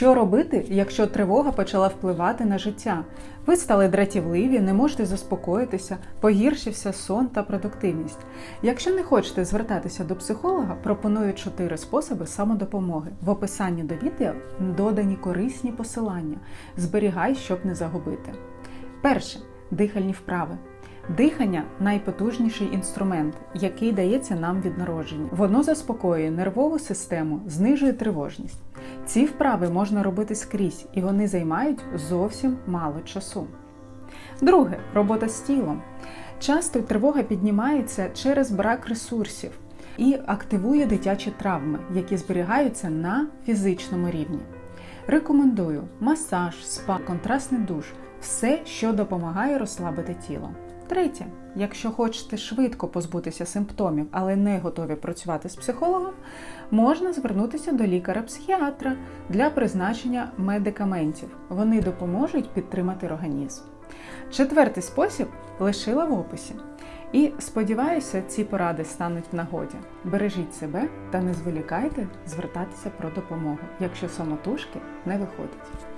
Що робити, якщо тривога почала впливати на життя? Ви стали дратівливі, не можете заспокоїтися, погіршився сон та продуктивність. Якщо не хочете звертатися до психолога, пропоную чотири способи самодопомоги. В описанні до відео додані корисні посилання. Зберігай, щоб не загубити. Перше дихальні вправи. Дихання найпотужніший інструмент, який дається нам від народження. Воно заспокоює нервову систему, знижує тривожність. Ці вправи можна робити скрізь, і вони займають зовсім мало часу. Друге робота з тілом. Часто тривога піднімається через брак ресурсів і активує дитячі травми, які зберігаються на фізичному рівні. Рекомендую масаж, спа, контрастний душ все, що допомагає розслабити тіло. Третє, якщо хочете швидко позбутися симптомів, але не готові працювати з психологом, можна звернутися до лікаря-психіатра для призначення медикаментів. Вони допоможуть підтримати організм. Четвертий спосіб лишила в описі. І сподіваюся, ці поради стануть в нагоді. Бережіть себе та не зволікайте звертатися про допомогу, якщо самотужки не виходить.